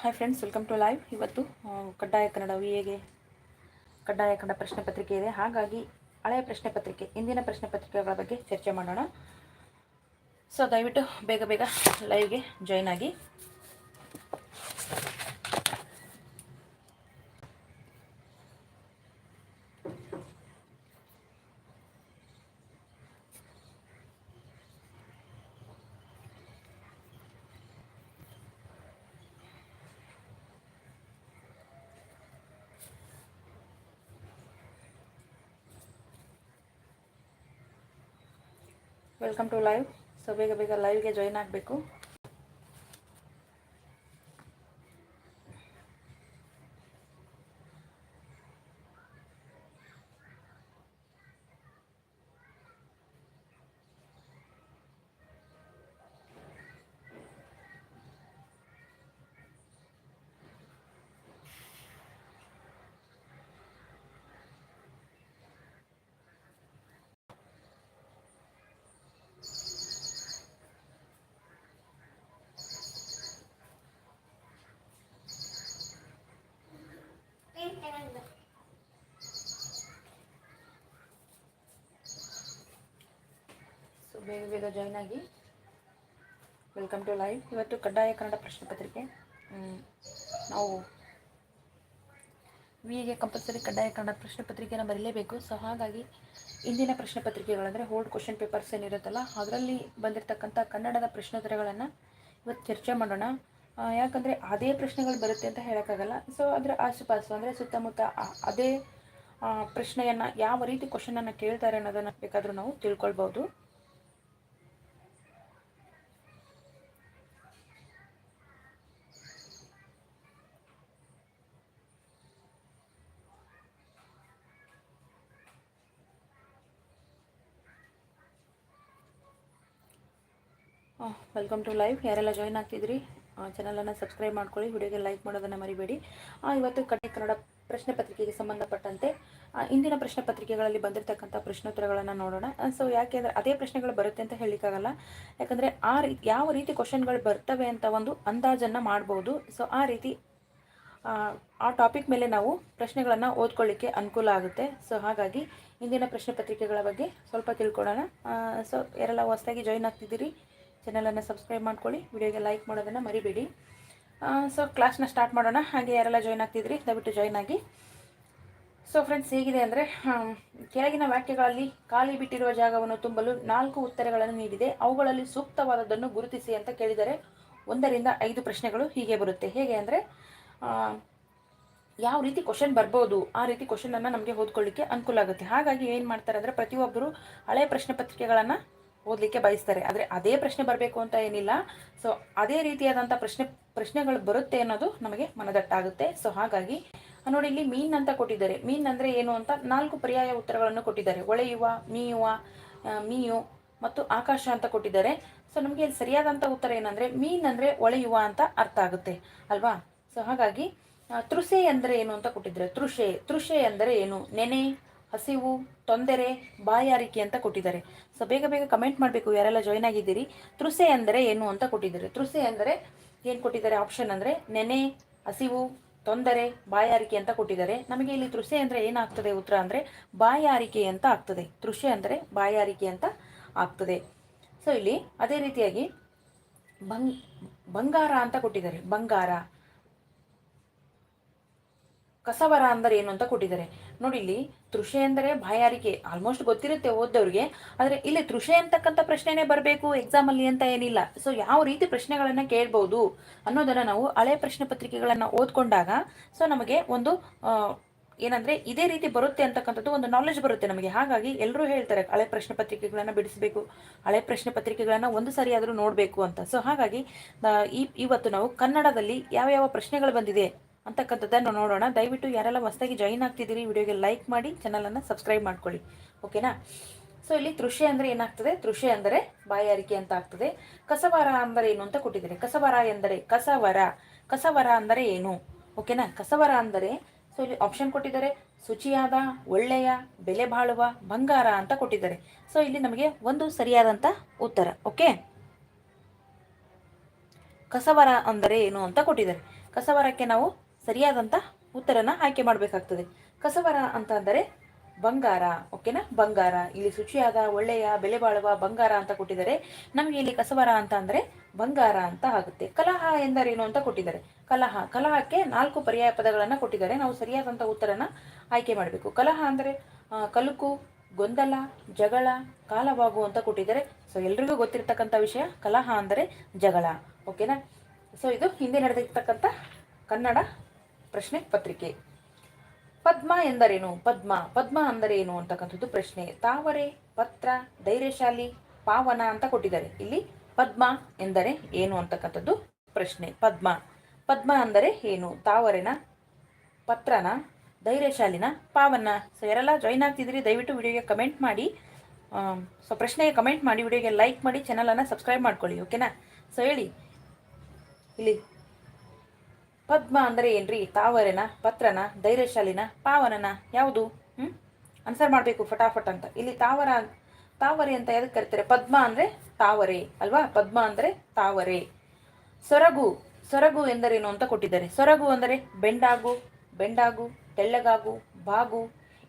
Hi friends welcome to live ಇವತ್ತು ಕಡ್ಡಾಯ Kannada V ಎಗೆ ಕಡ್ಡಾಯ ಕನ್ನಡ ಪ್ರಶ್ನೆ ಪತ್ರಿಕೆ ಇದೆ. ಹಾಗಾಗಿ, ಹಳೆಯ ಪ್ರಶ್ನೆ ಪತ್ರಿಕೆ, ಇಂದಿನ ಪ್ರಶ್ನೆ ಪತ್ರಿಕೆಗಳ ಬಗ್ಗೆ ಚರ್ಚೆ ಮಾಡೋಣ. ಸೊ ದಯವಿಟ್ಟು ಬೇಗ ಬೇಗ ಲೈವ್ಗೆ ಜಾಯ್ನ್ ಆಗಿ. ವೆಲ್ಕಮ್ ಟು ಲೈವ್ ಸೊ ಬೇಗ ಬೇಗ ಲೈವ್ಗೆ ಜಾಯ್ನ್ ಆಗಬೇಕು. ಬೇಗ ಬೇಗ ಜಾಯ್ನ್ ಆಗಿ ವೆಲ್ಕಮ್ ಟು ಲೈವ್ ಇವತ್ತು ಕಡ್ಡಾಯ ಕನ್ನಡ ಪ್ರಶ್ನೆ ಪತ್ರಿಕೆ. ನಾವು ವಿಗೆ ಕಂಪಲ್ಸರಿ ಕಡ್ಡಾಯ ಕನ್ನಡ ಪ್ರಶ್ನೆ ಪತ್ರಿಕೆನ ಬರೀಲೇಬೇಕು. ಸೊ ಹಾಗಾಗಿ ಇಂದಿನ ಪ್ರಶ್ನೆ ಪತ್ರಿಕೆಗಳಂದರೆ ಹೋಲ್ಡ್ ಕ್ವಶನ್ ಪೇಪರ್ಸ್ ಏನಿರುತ್ತಲ್ಲ, ಅದರಲ್ಲಿ ಬಂದಿರತಕ್ಕಂಥ ಕನ್ನಡದ ಪ್ರಶ್ನೋತ್ತರಗಳನ್ನು ಇವತ್ತು ಚರ್ಚೆ ಮಾಡೋಣ. ಯಾಕಂದರೆ ಅದೇ ಪ್ರಶ್ನೆಗಳು ಬರುತ್ತೆ ಅಂತ ಹೇಳೋಕ್ಕಾಗಲ್ಲ. ಸೊ ಅದರ ಆಸುಪಾಸು ಅಂದರೆ ಸುತ್ತಮುತ್ತ ಅದೇ ಪ್ರಶ್ನೆಯನ್ನು ಯಾವ ರೀತಿ ಕ್ವಶನನ್ನು ಕೇಳ್ತಾರೆ ಅನ್ನೋದನ್ನು ಬೇಕಾದರೂ ನಾವು ತಿಳ್ಕೊಳ್ಬೋದು ವೆಲ್ಕಮ್ ಟು ಲೈವ್ ಯಾರೆಲ್ಲ ಜಾಯ್ನ್ ಆಗ್ತಿದ್ರಿ ಚಾನಲನ್ನು ಸಬ್ಸ್ಕ್ರೈಬ್ ಮಾಡ್ಕೊಳ್ಳಿ. ವಿಡಿಯೋಗೆ ಲೈಕ್ ಮಾಡೋದನ್ನು ಮರಿಬೇಡಿ. ಇವತ್ತು ಕಡೆ ಕನ್ನಡ ಪ್ರಶ್ನೆ ಪತ್ರಿಕೆಗೆ ಸಂಬಂಧಪಟ್ಟಂತೆ ಇಂದಿನ ಪ್ರಶ್ನೆ ಪತ್ರಿಕೆಗಳಲ್ಲಿ ಬಂದಿರತಕ್ಕಂಥ ಪ್ರಶ್ನೋತ್ತರಗಳನ್ನು ನೋಡೋಣ. ಸೊ ಯಾಕೆಂದರೆ ಅದೇ ಪ್ರಶ್ನೆಗಳು ಬರುತ್ತೆ ಅಂತ ಹೇಳಲಿಕ್ಕಾಗಲ್ಲ. ಯಾಕಂದರೆ ಆ ರೀ, ಯಾವ ರೀತಿ ಕ್ವಶನ್ಗಳು ಬರ್ತವೆ ಅಂತ ಒಂದು ಅಂದಾಜನ್ನು ಮಾಡ್ಬೋದು. ಸೊ ಆ ರೀತಿ, ಆ ಟಾಪಿಕ್ ಮೇಲೆ ನಾವು ಪ್ರಶ್ನೆಗಳನ್ನು ಓದ್ಕೊಳ್ಳಿಕ್ಕೆ ಅನುಕೂಲ ಆಗುತ್ತೆ. ಸೊ ಹಾಗಾಗಿ ಇಂದಿನ ಪ್ರಶ್ನೆ ಪತ್ರಿಕೆಗಳ ಬಗ್ಗೆ ಸ್ವಲ್ಪ ತಿಳ್ಕೊಳ್ಳೋಣ. ಸೊ ಯಾರೆಲ್ಲ ಹೊಸದಾಗಿ ಜಾಯ್ನ್ ಆಗ್ತಿದ್ದೀರಿ ಚಾನಲನ್ನು ಸಬ್ಸ್ಕ್ರೈಬ್ ಮಾಡ್ಕೊಳ್ಳಿ. ವಿಡಿಯೋಗೆ ಲೈಕ್ ಮಾಡೋದನ್ನು ಮರಿಬೇಡಿ. ಸೊ ಕ್ಲಾಸ್ನ ಸ್ಟಾರ್ಟ್ ಮಾಡೋಣ. ಹಾಗೆ ಯಾರೆಲ್ಲ ಜಾಯ್ನ್ ಆಗ್ತಿದ್ರಿ, ದಯವಿಟ್ಟು ಜಾಯ್ನ್ ಆಗಿ. ಸೊ ಫ್ರೆಂಡ್ಸ್ ಹೇಗಿದೆ ಅಂದರೆ ಕೆಳಗಿನ ವಾಕ್ಯಗಳಲ್ಲಿ ಖಾಲಿ ಬಿಟ್ಟಿರುವ ಜಾಗವನ್ನು ತುಂಬಲು ನಾಲ್ಕು ಉತ್ತರಗಳನ್ನು ನೀಡಿದೆ. ಅವುಗಳಲ್ಲಿ ಸೂಕ್ತವಾದದ್ದನ್ನು ಗುರುತಿಸಿ ಅಂತ ಕೇಳಿದರೆ ಒಂದರಿಂದ ಐದು ಪ್ರಶ್ನೆಗಳು ಹೀಗೆ ಬರುತ್ತೆ. ಹೇಗೆ ಅಂದರೆ ಯಾವ ರೀತಿ ಕ್ವಶನ್ ಬರ್ಬೋದು, ಆ ರೀತಿ ಕ್ವಶನನ್ನು ನಮಗೆ ಓದ್ಕೊಳ್ಳಿಕ್ಕೆ ಅನುಕೂಲ ಆಗುತ್ತೆ. ಹಾಗಾಗಿ ಏನು ಮಾಡ್ತಾರೆ ಅಂದರೆ, ಪ್ರತಿಯೊಬ್ಬರು ಹಳೆಯ ಪ್ರಶ್ನೆ ಪತ್ರಿಕೆಗಳನ್ನು ಓದಲಿಕ್ಕೆ ಬಯಸ್ತಾರೆ. ಆದರೆ ಅದೇ ಪ್ರಶ್ನೆ ಬರಬೇಕು ಅಂತ ಏನಿಲ್ಲ. ಸೊ ಅದೇ ರೀತಿಯಾದಂಥ ಪ್ರಶ್ನೆ, ಪ್ರಶ್ನೆಗಳು ಬರುತ್ತೆ ಅನ್ನೋದು ನಮಗೆ ಮನದಟ್ಟಾಗುತ್ತೆ. ಸೊ ಹಾಗಾಗಿ ನೋಡಿ, ಇಲ್ಲಿ ಮೀನ್ ಅಂತ ಕೊಟ್ಟಿದ್ದಾರೆ. ಮೀನ್ ಅಂದರೆ ಏನು ಅಂತ ನಾಲ್ಕು ಪರ್ಯಾಯ ಉತ್ತರಗಳನ್ನು ಕೊಟ್ಟಿದ್ದಾರೆ. ಒಳೆಯುವ, ಮೀಯುವ ಮೀಯು ಮತ್ತು ಆಕಾಶ ಅಂತ ಕೊಟ್ಟಿದ್ದಾರೆ. ಸೊ ನಮಗೆ ಇಲ್ಲಿ ಸರಿಯಾದಂಥ ಉತ್ತರ ಏನಂದರೆ ಮೀನ್ ಅಂದರೆ ಒಳೆಯುವ ಅಂತ ಅರ್ಥ ಆಗುತ್ತೆ. ಅಲ್ವಾ? ಸೊ ಹಾಗಾಗಿ ತೃಷೆ ಅಂದರೆ ಏನು ಅಂತ ಕೊಟ್ಟಿದ್ದಾರೆ. ತೃಷೆ ತೃಷೆ ಅಂದರೆ ಏನು? ನೆನೆ ಹಸಿವು, ತೊಂದರೆ, ಬಾಯಾರಿಕೆ ಅಂತ ಕೊಟ್ಟಿದ್ದಾರೆ. ಸೊ ಬೇಗ ಬೇಗ ಕಮೆಂಟ್ ಮಾಡಬೇಕು ಯಾರೆಲ್ಲ ಜಾಯ್ನ್ ಆಗಿದ್ದೀರಿ. ತೃಸೆ ಅಂದರೆ ಏನು ಅಂತ ಕೊಟ್ಟಿದ್ದಾರೆ. ತೃಸೆ ಅಂದರೆ ಏನು ಕೊಟ್ಟಿದ್ದಾರೆ? ಆಪ್ಷನ್ ಅಂದರೆ ನೆನೆ, ಹಸಿವು, ತೊಂದರೆ, ಬಾಯಾರಿಕೆ ಅಂತ ಕೊಟ್ಟಿದ್ದಾರೆ. ನಮಗೆ ಇಲ್ಲಿ ತೃಸೆ ಅಂದರೆ ಏನಾಗ್ತದೆ? ಉತ್ತರ ಅಂದರೆ ಬಾಯಾರಿಕೆ ಅಂತ ಆಗ್ತದೆ. ತೃಷೆ ಅಂದರೆ ಬಾಯಾರಿಕೆ ಅಂತ ಆಗ್ತದೆ. ಸೊ ಇಲ್ಲಿ ಅದೇ ರೀತಿಯಾಗಿ ಬಂಗ್, ಬಂಗಾರ ಅಂತ ಕೊಟ್ಟಿದ್ದಾರೆ. ಬಂಗಾರ. ಕಸವರ ಅಂದರೆ ಏನು ಅಂತ ಕೊಟ್ಟಿದ್ದಾರೆ. ನೋಡಿ ಇಲ್ಲಿ ತೃಷೆ ಅಂದರೆ ಬಾಯಾರಿಕೆ. ಆಲ್ಮೋಸ್ಟ್ ಗೊತ್ತಿರುತ್ತೆ ಓದ್ದವ್ರಿಗೆ. ಆದರೆ ಇಲ್ಲಿ ತೃಷೆ ಅಂತಕ್ಕಂಥ ಪ್ರಶ್ನೆನೇ ಬರಬೇಕು ಎಕ್ಸಾಮಲ್ಲಿ ಅಂತ ಏನಿಲ್ಲ. ಸೊ ಯಾವ ರೀತಿ ಪ್ರಶ್ನೆಗಳನ್ನು ಕೇಳ್ಬೋದು ಅನ್ನೋದನ್ನು ನಾವು ಹಳೆ ಪ್ರಶ್ನೆ ಪತ್ರಿಕೆಗಳನ್ನು ಓದ್ಕೊಂಡಾಗ ಸೊ ನಮಗೆ ಒಂದು ಏನಂದ್ರೆ ಇದೇ ರೀತಿ ಬರುತ್ತೆ ಅಂತಕ್ಕಂಥದ್ದು ಒಂದು ನಾಲೆಜ್ ಬರುತ್ತೆ ನಮಗೆ. ಹಾಗಾಗಿ ಎಲ್ಲರೂ ಹೇಳ್ತಾರೆ ಹಳೆ ಪ್ರಶ್ನೆ ಪತ್ರಿಕೆಗಳನ್ನು ಬಿಡಿಸಬೇಕು, ಹಳೆ ಪ್ರಶ್ನೆ ಪತ್ರಿಕೆಗಳನ್ನು ಒಂದು ಸರಿ ಆದರೂ ನೋಡಬೇಕು ಅಂತ. ಸೊ ಹಾಗಾಗಿ ಈ, ಇವತ್ತು ನಾವು ಕನ್ನಡದಲ್ಲಿ ಯಾವ ಯಾವ ಪ್ರಶ್ನೆಗಳು ಬಂದಿದೆ ಅಂತಕ್ಕಂಥದ್ದನ್ನು ನೋಡೋಣ. ದಯವಿಟ್ಟು ಯಾರೆಲ್ಲ ಹೊಸದಾಗಿ ಜಾಯಿನ್ ಆಗ್ತಿದ್ದೀರಿ ವಿಡಿಯೋಗೆ ಲೈಕ್ ಮಾಡಿ ಚಾನಲನ್ನು ಸಬ್ಸ್ಕ್ರೈಬ್ ಮಾಡ್ಕೊಳ್ಳಿ. ಓಕೆನಾ ಸೊ ಇಲ್ಲಿ ತೃಷೆ ಅಂದರೆ ಏನಾಗ್ತದೆ? ತೃಷೆ ಅಂದರೆ ಬಾಯಾರಿಕೆ ಅಂತ ಆಗ್ತದೆ. ಕಸವರ ಅಂದರೆ ಏನು ಅಂತ ಕೊಟ್ಟಿದ್ದಾರೆ. ಕಸವರ ಎಂದರೆ ಕಸವರ. ಕಸವರ ಅಂದರೆ ಏನು? ಓಕೆನಾ ಕಸವರ ಅಂದರೆ ಸೊ ಇಲ್ಲಿ ಆಪ್ಷನ್ ಕೊಟ್ಟಿದ್ದಾರೆ. ಶುಚಿಯಾದ, ಒಳ್ಳೆಯ, ಬೆಲೆ ಬಾಳುವ, ಬಂಗಾರ ಅಂತ ಕೊಟ್ಟಿದ್ದಾರೆ. ಸೊ ಇಲ್ಲಿ ನಮಗೆ ಒಂದು ಸರಿಯಾದಂಥ ಉತ್ತರ. ಓಕೆ ಕಸವರ ಅಂದರೆ ಏನು ಅಂತ ಕೊಟ್ಟಿದ್ದಾರೆ. ಕಸವರಕ್ಕೆ ನಾವು ಸರಿಯಾದಂಥ ಉತ್ತರನ ಆಯ್ಕೆ ಮಾಡಬೇಕಾಗ್ತದೆ. ಕಸವರ ಅಂತ ಅಂದರೆ ಬಂಗಾರ ಓಕೆನಾ ಬಂಗಾರ. ಇಲ್ಲಿ ಶುಚಿಯಾದ, ಒಳ್ಳೆಯ, ಬೆಲೆ ಬಾಳುವ ಬಂಗಾರ ಅಂತ ಕೊಟ್ಟಿದ್ದಾರೆ. ನಮಗೆ ಇಲ್ಲಿ ಕಸವರ ಅಂತ ಅಂದರೆ ಬಂಗಾರ ಅಂತ ಆಗುತ್ತೆ. ಕಲಹ ಎಂದರೇನು ಅಂತ ಕೊಟ್ಟಿದ್ದಾರೆ. ಕಲಹ, ಕಲಹಕ್ಕೆ ನಾಲ್ಕು ಪರ್ಯಾಯ ಪದಗಳನ್ನು ಕೊಟ್ಟಿದ್ದಾರೆ. ನಾವು ಸರಿಯಾದಂಥ ಉತ್ತರನ ಆಯ್ಕೆ ಮಾಡಬೇಕು. ಕಲಹ ಅಂದರೆ ಕಲುಕು, ಗೊಂದಲ, ಜಗಳ, ಕಾಲವಾಗು ಅಂತ ಕೊಟ್ಟಿದ್ದಾರೆ. ಸೊ ಎಲ್ರಿಗೂ ಗೊತ್ತಿರ್ತಕ್ಕಂಥ ವಿಷಯ ಕಲಹ ಅಂದರೆ ಜಗಳ ಓಕೆನಾ ಸೊ ಇದು ಹಿಂದೆ ನಡೆದಿರ್ತಕ್ಕಂಥ ಕನ್ನಡ ಪ್ರಶ್ನೆ ಪತ್ರಿಕೆ. ಪದ್ಮ ಎಂದರೇನು? ಪದ್ಮ. ಪದ್ಮ ಅಂದರೆ ಏನು ಅಂತಕ್ಕಂಥದ್ದು ಪ್ರಶ್ನೆ. ತಾವರೆ, ಪತ್ರ, ಧೈರ್ಯಶಾಲಿ, ಪಾವನ ಅಂತ ಕೊಟ್ಟಿದ್ದಾರೆ. ಇಲ್ಲಿ ಪದ್ಮ ಎಂದರೆ ಏನು ಅಂತಕ್ಕಂಥದ್ದು ಪ್ರಶ್ನೆ. ಪದ್ಮ. ಪದ್ಮ ಅಂದರೆ ಏನು? ತಾವರೆನ, ಪತ್ರನ, ಧೈರ್ಯಶಾಲಿನ ಪಾವನ ಸೊ ಯಾರೆಲ್ಲ ಜಾಯ್ನ್ ಆಗ್ತಿದ್ರಿ ದಯವಿಟ್ಟು ವಿಡಿಯೋಗೆ ಕಮೆಂಟ್ ಮಾಡಿ. ಸೊ ಪ್ರಶ್ನೆಗೆ ಕಮೆಂಟ್ ಮಾಡಿ, ವಿಡಿಯೋಗೆ ಲೈಕ್ ಮಾಡಿ ಚಾನಲನ್ನು ಸಬ್ಸ್ಕ್ರೈಬ್ ಮಾಡ್ಕೊಳ್ಳಿ ಓಕೆನಾ ಸೊ ಹೇಳಿ. ಇಲ್ಲಿ ಪದ್ಮ ಅಂದರೆ ಏನ್ರಿ? ತಾವರೆನ, ಪತ್ರನ, ಧೈರ್ಯಶಾಲಿನ, ಪಾವನನ? ಯಾವುದು? ಹ್ಞೂ ಆನ್ಸರ್ ಮಾಡಬೇಕು ಫಟಾಫಟ್ ಅಂತ. ಇಲ್ಲಿ ತಾವರ, ತಾವರೆ ಅಂತ ಯಾವ್ದಕ್ಕೆ ಕರಿತಾರೆ? ಪದ್ಮ ಅಂದರೆ ತಾವರೆ, ಅಲ್ವಾ? ಪದ್ಮ ಅಂದರೆ ತಾವರೆ. ಸೊರಗು ಸೊರಗು ಎಂದರೇನು ಅಂತ ಕೊಟ್ಟಿದ್ದಾರೆ. ಸೊರಗು ಅಂದರೆ ಬೆಂಡಾಗು ಬೆಂಡಾಗು, ತೆಳ್ಳಗಾಗು, ಬಾಗು,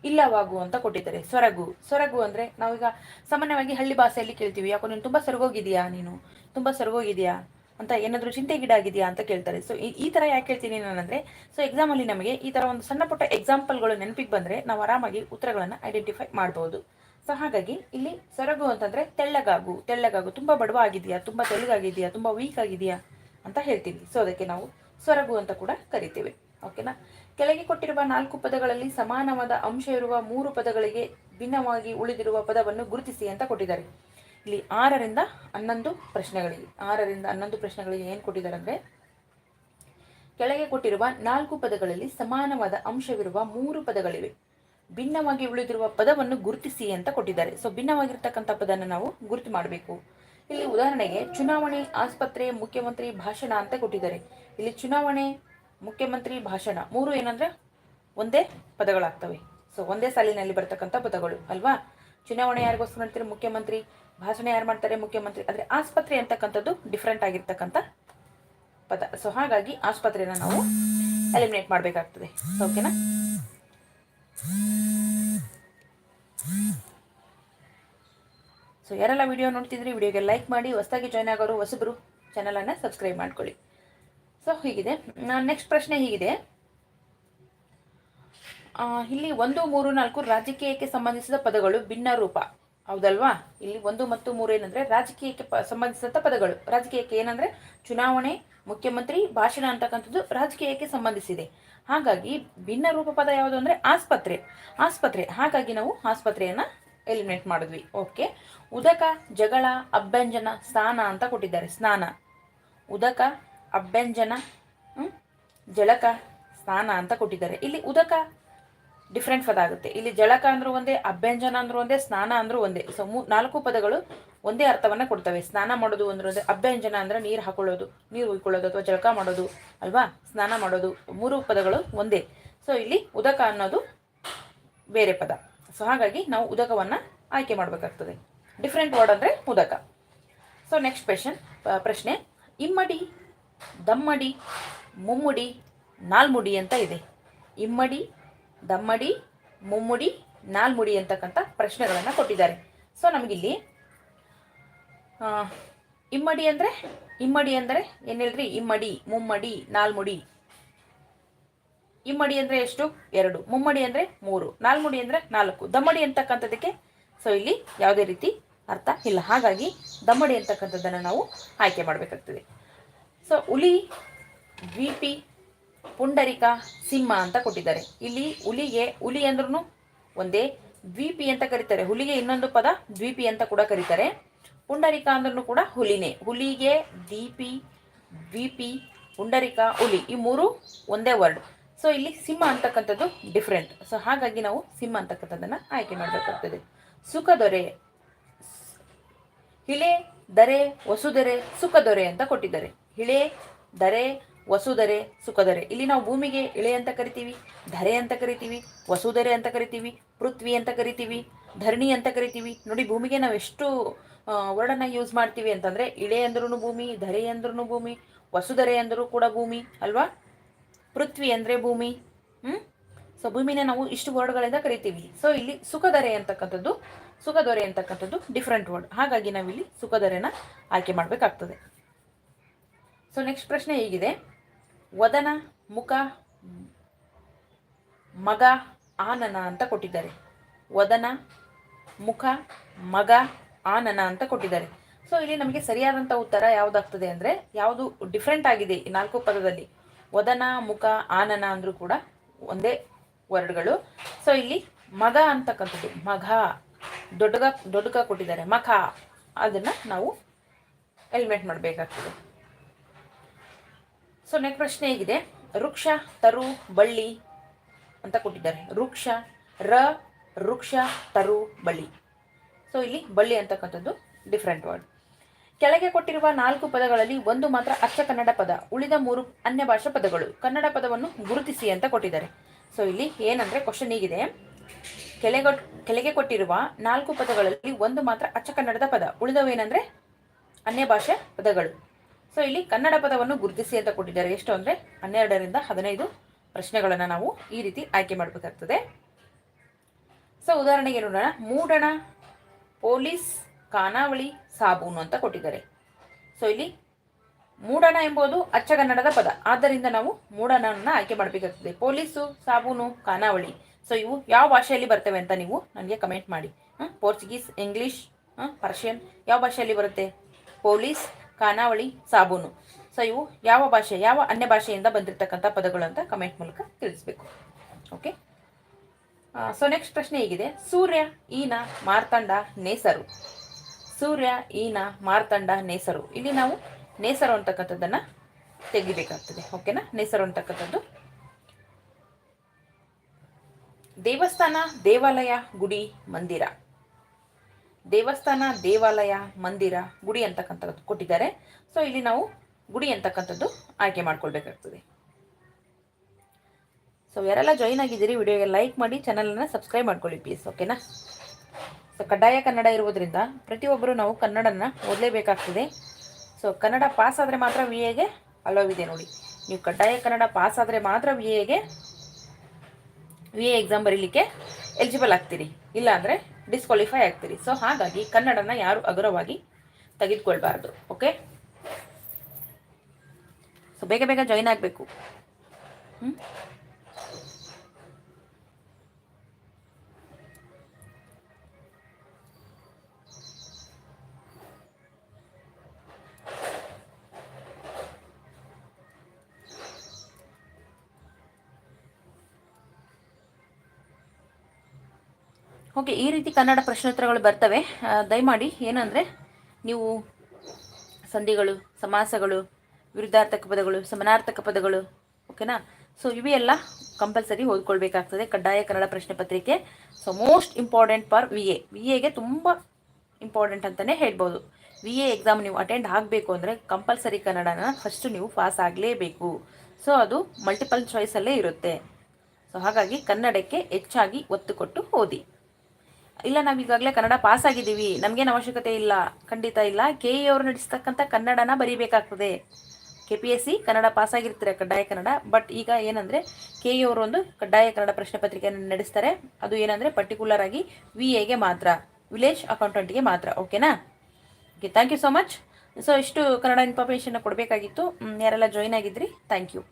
ಇಲ್ಲವಾಗು ಅಂತ ಕೊಟ್ಟಿದ್ದಾರೆ. ಸೊರಗು ಸೊರಗು ಅಂದರೆ ನಾವೀಗ ಸಾಮಾನ್ಯವಾಗಿ ಹಳ್ಳಿ ಭಾಷೆಯಲ್ಲಿ ಕೇಳ್ತೀವಿ. ಯಾಕೋ ನೀನು ತುಂಬ ಸೊರಗೋಗಿದೆಯಾ ನೀನು? ತುಂಬ ಸೊರಗೋಗಿದೆಯಾ ಅಂತ ಏನಾದರೂ ಚಿಂತೆಗೀಡಾಗಿದೆಯಾ ಅಂತ ಕೇಳ್ತಾರೆ. ಸೊ ಈ ಥರ ಯಾಕೆ ಹೇಳ್ತೀನಿ ನಾನಂದರೆ ಸೊ ಎಕ್ಸಾಮಲ್ಲಿ ನಮಗೆ ಈ ಥರ ಒಂದು ಸಣ್ಣ ಪುಟ್ಟ ಎಕ್ಸಾಂಪಲ್ಗಳು ನೆನಪಿಗೆ ಬಂದರೆ ನಾವು ಆರಾಮಾಗಿ ಉತ್ತರಗಳನ್ನು ಐಡೆಂಟಿಫೈ ಮಾಡ್ಬೋದು. ಸೊ ಹಾಗಾಗಿ ಇಲ್ಲಿ ಸೊರಗು ಅಂತಂದರೆ ತೆಳ್ಳಗಾಗು ತೆಳ್ಳಗಾಗು ತುಂಬ ಬಡವ ಆಗಿದೆಯಾ ತುಂಬ ತೆಳ್ಳಗಾಗಿದೆಯಾ ತುಂಬ ವೀಕ್ ಆಗಿದೆಯಾ ಅಂತ ಹೇಳ್ತೀವಿ ಸೊ ಅದಕ್ಕೆ ನಾವು ಸೊರಗು ಅಂತ ಕೂಡ ಕರಿತೇವೆ. ಓಕೆನಾ ಕೆಳಗೆ ಕೊಟ್ಟಿರುವ ನಾಲ್ಕು ಪದಗಳಲ್ಲಿ ಸಮಾನವಾದ ಅಂಶ ಇರುವ ಮೂರು ಪದಗಳಿಗೆ ಭಿನ್ನವಾಗಿ ಉಳಿದಿರುವ ಪದವನ್ನು ಗುರುತಿಸಿ ಅಂತ ಕೊಟ್ಟಿದ್ದಾರೆ. ಇಲ್ಲಿ ಆರರಿಂದ ಹನ್ನೊಂದು ಪ್ರಶ್ನೆಗಳಿಗೆ, ಆರರಿಂದ ಹನ್ನೊಂದು ಪ್ರಶ್ನೆಗಳಿಗೆ ಏನು ಕೊಟ್ಟಿದ್ದಾರೆ ಅಂದರೆ ಕೆಳಗೆ ಕೊಟ್ಟಿರುವ ನಾಲ್ಕು ಪದಗಳಲ್ಲಿ ಸಮಾನವಾದ ಅಂಶವಿರುವ ಮೂರು ಪದಗಳಿವೆ. ಭಿನ್ನವಾಗಿ ಉಳಿದಿರುವ ಪದವನ್ನು ಗುರುತಿಸಿ ಅಂತ ಕೊಟ್ಟಿದ್ದಾರೆ. ಸೊ ಭಿನ್ನವಾಗಿರ್ತಕ್ಕಂಥ ಪದನ ನಾವು ಗುರುತು ಮಾಡಬೇಕು. ಇಲ್ಲಿ ಉದಾಹರಣೆಗೆ ಚುನಾವಣೆ, ಆಸ್ಪತ್ರೆ, ಮುಖ್ಯಮಂತ್ರಿ, ಭಾಷಣ ಅಂತ ಕೊಟ್ಟಿದ್ದಾರೆ. ಇಲ್ಲಿ ಚುನಾವಣೆ, ಮುಖ್ಯಮಂತ್ರಿ, ಭಾಷಣ ಮೂರು ಏನಂದ್ರೆ ಒಂದೇ ಪದಗಳಾಗ್ತವೆ. ಸೊ ಒಂದೇ ಸಾಲಿನಲ್ಲಿ ಬರ್ತಕ್ಕಂಥ ಪದಗಳು, ಅಲ್ವಾ? ಚುನಾವಣೆ ಯಾರಿಗೋಸ್ಕರ ಅಂತೀರಿ ಮುಖ್ಯಮಂತ್ರಿ ಭಾಷಣ ಯಾರು ಮಾಡ್ತಾರೆ? ಮುಖ್ಯಮಂತ್ರಿ. ಆದರೆ ಆಸ್ಪತ್ರೆ ಅಂತಕ್ಕಂಥದ್ದು ಡಿಫ್ರೆಂಟ್ ಆಗಿರ್ತಕ್ಕಂಥ ಪದ. ಸೊ ಹಾಗಾಗಿ ಆಸ್ಪತ್ರೆನ ನಾವು ಎಲಿಮಿನೇಟ್ ಮಾಡಬೇಕಾಗ್ತದೆ. ಓಕೆನಾ ಸೊ ಯಾರೆಲ್ಲ ವಿಡಿಯೋ ನೋಡ್ತಿದ್ರಿ ವಿಡಿಯೋಗೆ ಲೈಕ್ ಮಾಡಿ, ಹೊಸದಾಗಿ ಜಾಯ್ನ್ ಆಗೋರು, ಹೊಸಬರು ಚಾನಲನ್ನು ಸಬ್ಸ್ಕ್ರೈಬ್ ಮಾಡ್ಕೊಳ್ಳಿ. ಸೊ ಹೀಗಿದೆ. ನೆಕ್ಸ್ಟ್ ಪ್ರಶ್ನೆ ಹೀಗಿದೆ. ಇಲ್ಲಿ ಒಂದು, ಮೂರು, ನಾಲ್ಕು ರಾಜಕೀಯಕ್ಕೆ ಸಂಬಂಧಿಸಿದ ಪದಗಳು ಭಿನ್ನ ರೂಪ ಹೌದಲ್ವಾ? ಇಲ್ಲಿ ಒಂದು ಮತ್ತು ಮೂರು ಏನಂದ್ರೆ ರಾಜಕೀಯಕ್ಕೆ ಸಂಬಂಧಿಸಿದಂಥ ಪದಗಳು. ರಾಜಕೀಯಕ್ಕೆ ಏನಂದ್ರೆ ಚುನಾವಣೆ, ಮುಖ್ಯಮಂತ್ರಿ, ಭಾಷಣ ಅಂತಕ್ಕಂಥದ್ದು ರಾಜಕೀಯಕ್ಕೆ ಸಂಬಂಧಿಸಿದೆ. ಹಾಗಾಗಿ ಭಿನ್ನ ರೂಪ ಪದ ಯಾವುದು ಅಂದ್ರೆ ಆಸ್ಪತ್ರೆ. ಆಸ್ಪತ್ರೆ. ಹಾಗಾಗಿ ನಾವು ಆಸ್ಪತ್ರೆಯನ್ನ ಎಲಿಮಿನೇಟ್ ಮಾಡಿದ್ವಿ. ಓಕೆ ಉದಕ, ಜಗಳ, ಅಭ್ಯಂಜನ, ಸ್ನಾನ ಅಂತ ಕೊಟ್ಟಿದ್ದಾರೆ. ಸ್ನಾನ. ಉದಕ, ಅಭ್ಯಂಜನ? ಜಳಕ, ಸ್ನಾನ ಅಂತ ಕೊಟ್ಟಿದ್ದಾರೆ. ಇಲ್ಲಿ ಉದಕ ಡಿಫ್ರೆಂಟ್ ಪದ ಆಗುತ್ತೆ. ಇಲ್ಲಿ ಜಳಕ ಅಂದ್ರೂ ಒಂದೇ, ಅಭ್ಯಂಜನ ಅಂದ್ರೂ ಒಂದೇ, ಸ್ನಾನ ಅಂದ್ರೂ ಒಂದೇ. ಸೊ ಮೂ ನಾಲ್ಕು ಪದಗಳು ಒಂದೇ ಅರ್ಥವನ್ನ ಕೊಡ್ತವೆ. ಸ್ನಾನ ಮಾಡೋದು ಅಂದ್ರೆ ಒಂದೇ, ಅಭ್ಯಂಜನ ಅಂದ್ರೆ ನೀರು ಹಾಕೊಳ್ಳೋದು, ನೀರು ಉಯ್ಕೊಳ್ಳೋದು ಅಥವಾ ಜಳಕ ಮಾಡೋದು, ಅಲ್ವಾ? ಸ್ನಾನ ಮಾಡೋದು. ಮೂರು ಪದಗಳು ಒಂದೇ. ಸೊ ಇಲ್ಲಿ ಉದಕ ಅನ್ನೋದು ಬೇರೆ ಪದ. ಸೊ ಹಾಗಾಗಿ ನಾವು ಉದಕವನ್ನ ಆಯ್ಕೆ ಮಾಡಬೇಕಾಗ್ತದೆ. ಡಿಫ್ರೆಂಟ್ ವರ್ಡ್ ಅಂದ್ರೆ ಉದಕ. ಸೊ ನೆಕ್ಸ್ಟ್ ಕ್ವೆಶನ್ ಪ್ರಶ್ನೆ. ಇಮ್ಮಡಿ, ದಮ್ಮಡಿ, ಮುಮ್ಮುಡಿ, ನಾಲ್ಮುಡಿ ಅಂತ ಇದೆ. ಇಮ್ಮಡಿ ದಮ್ಮಡಿ, ಮುಮ್ಮುಡಿ, ನಾಲ್ಮುಡಿ ಅಂತಕ್ಕಂಥ ಪ್ರಶ್ನೆಗಳನ್ನು ಕೊಟ್ಟಿದ್ದಾರೆ. ಸೊ ನಮಗಿಲ್ಲಿ ಇಮ್ಮಡಿ ಅಂದರೆ ಇಮ್ಮಡಿ ಅಂದರೆ ಏನು ಹೇಳ್ರಿ? ಇಮ್ಮಡಿ, ಮುಮ್ಮಡಿ, ನಾಲ್ಮುಡಿ. ಇಮ್ಮಡಿ ಅಂದರೆ ಎಷ್ಟು? ಎರಡು. ಮುಮ್ಮಡಿ ಅಂದರೆ ಮೂರು. ನಾಲ್ಮುಡಿ ಅಂದರೆ ನಾಲ್ಕು. ದಮ್ಮಡಿ ಅಂತಕ್ಕಂಥದ್ದಕ್ಕೆ ಸೊ ಇಲ್ಲಿ ಯಾವುದೇ ರೀತಿ ಅರ್ಥ ಇಲ್ಲ. ಹಾಗಾಗಿ, ದಮ್ಮಡಿ ಅಂತಕ್ಕಂಥದ್ದನ್ನು ನಾವು ಆಯ್ಕೆ ಮಾಡಬೇಕಾಗ್ತದೆ. ಸೊ ಹುಲಿ ದ್ವೀಪಿ ಪುಂಡರಿಕ ಸಿಂಹ ಅಂತ ಕೊಟ್ಟಿದ್ದಾರೆ. ಇಲ್ಲಿ ಹುಲಿಗೆ, ಹುಲಿ ಅಂದ್ರೂ ಒಂದೇ, ದ್ವೀಪಿ ಅಂತ ಕರೀತಾರೆ. ಹುಲಿಗೆ ಇನ್ನೊಂದು ಪದ ದ್ವೀಪಿ ಅಂತ ಕೂಡ ಕರೀತಾರೆ. ಪುಂಡರಿಕ ಅಂದ್ರೂ ಕೂಡ ಹುಲಿನೇ. ಹುಲಿಗೆ ದೀಪಿ ದ್ವೀಪಿ, ಪುಂಡರಿಕ, ಹುಲಿ ಈ ಮೂರು ಒಂದೇ ವರ್ಡ್ ಸೊ ಇಲ್ಲಿ ಸಿಂಹ ಅಂತಕ್ಕಂಥದ್ದು ಡಿಫ್ರೆಂಟ್ ಸೊ ಹಾಗಾಗಿ ನಾವು ಸಿಂಹ ಅಂತಕ್ಕಂಥದ್ದನ್ನು ಆಯ್ಕೆ ಮಾಡಬೇಕಾಗ್ತದೆ. ಸುಖ ದೊರೆ, ಹಿಳೆ, ದರೆ ವಸುದರೆ ಸುಖದೊರೆ ಅಂತ ಕೊಟ್ಟಿದ್ದಾರೆ. ಹಿಳೆ, ದರೆ ವಸುದರೆ ಸುಖಧರೆ. ಇಲ್ಲಿ ನಾವು ಭೂಮಿಗೆ ಇಳೆ ಅಂತ ಕರಿತೀವಿ, ಧರೆ ಅಂತ ಕರಿತೀವಿ, ವಸುಧರೆ ಅಂತ ಕರಿತೀವಿ, ಪೃಥ್ವಿ ಅಂತ ಕರಿತೀವಿ, ಧರಣಿ ಅಂತ ಕರಿತೀವಿ. ನೋಡಿ, ಭೂಮಿಗೆ ನಾವು ಎಷ್ಟು ವರ್ಡನ್ನು ಯೂಸ್ ಮಾಡ್ತೀವಿ ಅಂತಂದರೆ ಇಳೆ ಅಂದ್ರೂ ಭೂಮಿ, ಧರೆ ಅಂದ್ರೂ ಭೂಮಿ, ವಸುಧರೆ ಅಂದರೂ ಕೂಡ ಭೂಮಿ, ಅಲ್ವಾ? ಪೃಥ್ವಿ ಅಂದರೆ ಭೂಮಿ ಹ್ಞೂ ಸೊ ಭೂಮಿನ ನಾವು ಇಷ್ಟು ವರ್ಡ್ಗಳಿಂದ ಕರಿತೀವಿ. ಸೊ ಇಲ್ಲಿ ಸುಖಧರೆ ಅಂತಕ್ಕಂಥದ್ದು ಸುಖದೊರೆ ಅಂತಕ್ಕಂಥದ್ದು ಡಿಫ್ರೆಂಟ್ ವರ್ಡ್ ಹಾಗಾಗಿ ನಾವಿಲ್ಲಿ ಸುಖದೊರೆನ ಆಯ್ಕೆ ಮಾಡಬೇಕಾಗ್ತದೆ. ಸೊ ನೆಕ್ಸ್ಟ್ ಪ್ರಶ್ನೆ ಹೀಗಿದೆ. ವದನ, ಮುಖ, ಮಗ, ಆನನ ಅಂತ ಕೊಟ್ಟಿದ್ದಾರೆ. ವದನ, ಮುಖ, ಮಗ, ಆನನ ಅಂತ ಕೊಟ್ಟಿದ್ದಾರೆ. ಸೊ ಇಲ್ಲಿ ನಮಗೆ ಸರಿಯಾದಂಥ ಉತ್ತರ ಯಾವುದಾಗ್ತದೆ ಅಂದರೆ, ಯಾವುದು ಡಿಫ್ರೆಂಟ್ ಆಗಿದೆ ಈ ನಾಲ್ಕು ಪದದಲ್ಲಿ. ವದನ, ಮುಖ, ಆನನ ಅಂದರೂ ಕೂಡ ಒಂದೇ ವರ್ಡ್ಗಳು. ಸೊ ಇಲ್ಲಿ ಮಗ ಅಂತಕ್ಕಂಥದ್ದು ಮಗ ದೊಡ್ಡಗ ದೊಡ್ಡಗ ಕೊಟ್ಟಿದ್ದಾರೆ, ಮಖ. ಅದನ್ನು ನಾವು ಎಲಿಮೆಂಟ್ ಮಾಡಬೇಕಾಗ್ತದೆ. ಸೊ ನೆಕ್ಸ್ಟ್ ಪ್ರಶ್ನೆ ಹೇಗಿದೆ ವೃಕ್ಷ ತರು, ಬಳ್ಳಿ ಅಂತ ಕೊಟ್ಟಿದ್ದಾರೆ. ವೃಕ್ಷ ರ ವೃಕ್ಷ ತರು, ಬಳ್ಳಿ. ಸೊ ಇಲ್ಲಿ ಬಳ್ಳಿ ಅಂತಕ್ಕಂಥದ್ದು ಡಿಫ್ರೆಂಟ್ ವರ್ಡ್ ಕೆಳಗೆ ಕೊಟ್ಟಿರುವ ನಾಲ್ಕು ಪದಗಳಲ್ಲಿ ಒಂದು ಮಾತ್ರ ಅಚ್ಚ ಕನ್ನಡ ಪದ, ಉಳಿದ ಮೂರು ಅನ್ಯ ಭಾಷಾ ಪದಗಳು. ಕನ್ನಡ ಪದವನ್ನು ಗುರುತಿಸಿ ಅಂತ ಕೊಟ್ಟಿದ್ದಾರೆ. ಸೊ ಇಲ್ಲಿ ಏನಂದ್ರೆ ಕ್ವಶನ್ ಹೀಗಿದೆ. ಕೆಳಗೆ ಕೊಟ್ಟಿರುವ ನಾಲ್ಕು ಪದಗಳಲ್ಲಿ ಒಂದು ಮಾತ್ರ ಅಚ್ಚ ಕನ್ನಡದ ಪದ ಉಳಿದವೇನಂದ್ರೆ ಅನ್ಯ ಭಾಷೆ ಪದಗಳು. ಸೊ ಇಲ್ಲಿ ಕನ್ನಡ ಪದವನ್ನು ಗುರುತಿಸಿ ಅಂತ ಕೊಟ್ಟಿದ್ದಾರೆ. ಎಷ್ಟು ಅಂದರೆ ಹನ್ನೆರಡರಿಂದ ಹದಿನೈದು ಪ್ರಶ್ನೆಗಳನ್ನು ನಾವು ಈ ರೀತಿ ಆಯ್ಕೆ ಮಾಡಬೇಕಾಗ್ತದೆ. ಸೊ ಉದಾಹರಣೆಗೆ ನೋಡೋಣ. ಮೂಡಣ, ಪೊಲೀಸ್ ಖಾನಾವಳಿ ಸಾಬೂನು ಅಂತ ಕೊಟ್ಟಿದ್ದಾರೆ. ಸೊ ಇಲ್ಲಿ ಮೂಡಣ ಎಂಬುದು ಅಚ್ಚಗನ್ನಡದ ಪದ. ಆದ್ದರಿಂದ ನಾವು ಮೂಡಣವನ್ನು ಆಯ್ಕೆ ಮಾಡಬೇಕಾಗ್ತದೆ. ಪೊಲೀಸು, ಸಾಬೂನು ಖಾನಾವಳಿ ಸೊ ಇವು ಯಾವ ಭಾಷೆಯಲ್ಲಿ ಬರ್ತವೆ ಅಂತ ನೀವು ನನಗೆ ಕಮೆಂಟ್ ಮಾಡಿ. ಪೋರ್ಚುಗೀಸ್, ಇಂಗ್ಲೀಷ್ ಪರ್ಷಿಯನ್ ಯಾವ ಭಾಷೆಯಲ್ಲಿ ಬರುತ್ತೆ? ಪೊಲೀಸ್ ಖಾನಾವಳಿ ಸಾಬೂನು. ಸೊ ಇವು ಯಾವ ಭಾಷೆ, ಯಾವ ಅನ್ಯ ಭಾಷೆಯಿಂದ ಬಂದಿರತಕ್ಕಂಥ ಪದಗಳು ಅಂತ ಕಮೆಂಟ್ ಮೂಲಕ ತಿಳಿಸ್ಬೇಕು. ಓಕೆ ಸೊ ನೆಕ್ಸ್ಟ್ ಪ್ರಶ್ನೆ ಹೇಗಿದೆ. ಸೂರ್ಯ, ಈನ, ಮಾರ್ತಂಡ, ನೇಸರು. ಸೂರ್ಯ, ಈನ, ಮಾರ್ತಂಡ, ನೇಸರು. ಇಲ್ಲಿ ನಾವು ನೇಸರು ಅಂತಕ್ಕಂಥದ್ದನ್ನು ತೆಗಿಬೇಕಾಗ್ತದೆ. ಓಕೆನಾ ನೇಸರು ಅಂತಕ್ಕಂಥದ್ದು. ದೇವಸ್ಥಾನ, ದೇವಾಲಯ, ಗುಡಿ, ಮಂದಿರ. ದೇವಸ್ಥಾನ, ದೇವಾಲಯ, ಮಂದಿರ, ಗುಡಿ ಅಂತಕ್ಕಂಥದ್ದು ಕೊಟ್ಟಿದ್ದಾರೆ. ಸೊ ಇಲ್ಲಿ ನಾವು ಗುಡಿ ಅಂತಕ್ಕಂಥದ್ದು ಆಯ್ಕೆ ಮಾಡ್ಕೊಳ್ಬೇಕಾಗ್ತದೆ. ಸೊ ಯಾರೆಲ್ಲ ಜಾಯಿನ್ ಆಗಿದ್ದೀರಿ, ವಿಡಿಯೋಗೆ ಲೈಕ್ ಮಾಡಿ ಚಾನಲನ್ನು ಸಬ್ಸ್ಕ್ರೈಬ್ ಮಾಡ್ಕೊಳ್ಳಿ ಪ್ಲೀಸ್ ಓಕೆನಾ ಸೊ ಕಡ್ಡಾಯ ಕನ್ನಡ ಇರುವುದರಿಂದ ಪ್ರತಿಯೊಬ್ಬರು ನಾವು ಕನ್ನಡನ ಓದಲೇಬೇಕಾಗ್ತದೆ. ಸೊ ಕನ್ನಡ ಪಾಸ್ ಆದರೆ ಮಾತ್ರ ವಿ ಎಗೆ ಇದೆ ನೋಡಿ. ನೀವು ಕಡ್ಡಾಯ ಕನ್ನಡ ಪಾಸ್ ಆದರೆ ಮಾತ್ರ ವಿ ಎಗೆ ವಿ ಎ ಎಕ್ಸಾಮ್ ಬರೀಲಿಕ್ಕೆ ಎಲಿಜಿಬಲ್ ಆಗ್ತೀರಿ. ಇಲ್ಲಾಂದರೆ ಡಿಸ್ಕ್ವಾಲಿಫೈ ಆಗ್ತೀರಿ. ಸೊ ಹಾಗಾಗಿ ಕನ್ನಡನ ಯಾರು ಅಗುರವಾಗಿ ತೆಗೆದುಕೊಳ್ಬಾರ್ದು. ಓಕೆ ಸೊ ಬೇಗ ಬೇಗ ಜಾಯಿನ್ ಆಗಬೇಕು. ಹ್ಞೂ ಓಕೆ, ಈ ರೀತಿ ಕನ್ನಡ ಪ್ರಶ್ನೋತ್ತರಗಳು ಬರ್ತವೆ. ದಯಮಾಡಿ ಏನಂದರೆ, ನೀವು ಸಂಧಿಗಳು, ಸಮಾಸಗಳು, ವಿರುದ್ಧಾರ್ಥಕ ಪದಗಳು, ಸಮನಾರ್ಥಕ ಪದಗಳು, ಓಕೆನಾ? ಸೊ ಇವೆಲ್ಲ ಕಂಪಲ್ಸರಿ ಓದ್ಕೊಳ್ಬೇಕಾಗ್ತದೆ ಕಡ್ಡಾಯ ಕನ್ನಡ ಪ್ರಶ್ನೆ ಪತ್ರಿಕೆ. So most important for V A V ಎಗೆ ತುಂಬ ಇಂಪಾರ್ಟೆಂಟ್ ಅಂತಲೇ ಹೇಳ್ಬೋದು. ವಿ ಎ ಎಕ್ಸಾಮ್ ನೀವು ಅಟೆಂಡ್ ಆಗಬೇಕು ಅಂದರೆ ಕಂಪಲ್ಸರಿ ಕನ್ನಡನ ಫಸ್ಟ್ ನೀವು ಪಾಸ್ ಆಗಲೇಬೇಕು. ಸೊ ಅದು ಮಲ್ಟಿಪಲ್ ಚಾಯ್ಸಲ್ಲೇ ಇರುತ್ತೆ. ಸೊ ಹಾಗಾಗಿ ಕನ್ನಡಕ್ಕೆ ಹೆಚ್ಚಾಗಿ ಒತ್ತು ಕೊಟ್ಟು ಓದಿ. ಇಲ್ಲ, ನಾವು ಈಗಾಗಲೇ ಕನ್ನಡ ಪಾಸ್ ಆಗಿದ್ದೀವಿ. ನಮಗೇನು ಅವಶ್ಯಕತೆ ಇಲ್ಲ. ಖಂಡಿತ ಇಲ್ಲ. ಕೆ ಇ ಅವರು ನಡೆಸ್ತಕ್ಕಂಥ ಕನ್ನಡನ ಬರೀಬೇಕಾಗ್ತದೆ. K P S C Kannada pass ಆಗಿರ್ತಾರೆ, ಕಡ್ಡಾಯ ಕನ್ನಡ. ಬಟ್ ಈಗ ಏನಂದರೆ, ಕೆ ಇ ಅವರು ಒಂದು ಕಡ್ಡಾಯ ಕನ್ನಡ ಪ್ರಶ್ನೆ ಪತ್ರಿಕೆಯನ್ನು ನಡೆಸ್ತಾರೆ. ಅದು ಏನಂದರೆ ಪರ್ಟಿಕ್ಯುಲರ್ ಆಗಿ ವಿ ಎಗೆ ಮಾತ್ರ ವಿಲೇಜ್ ಅಕೌಂಟೆಂಟ್ಗೆ ಮಾತ್ರ. ಓಕೆನಾ okay thank you so much so ಇಷ್ಟು ಕನ್ನಡ ಇನ್ಫಾರ್ಮೇಷನ್ನ ಕೊಡಬೇಕಾಗಿತ್ತು. ಯಾರೆಲ್ಲ ಜಾಯಿನ್ ಆಗಿದ್ರಿ? Thank you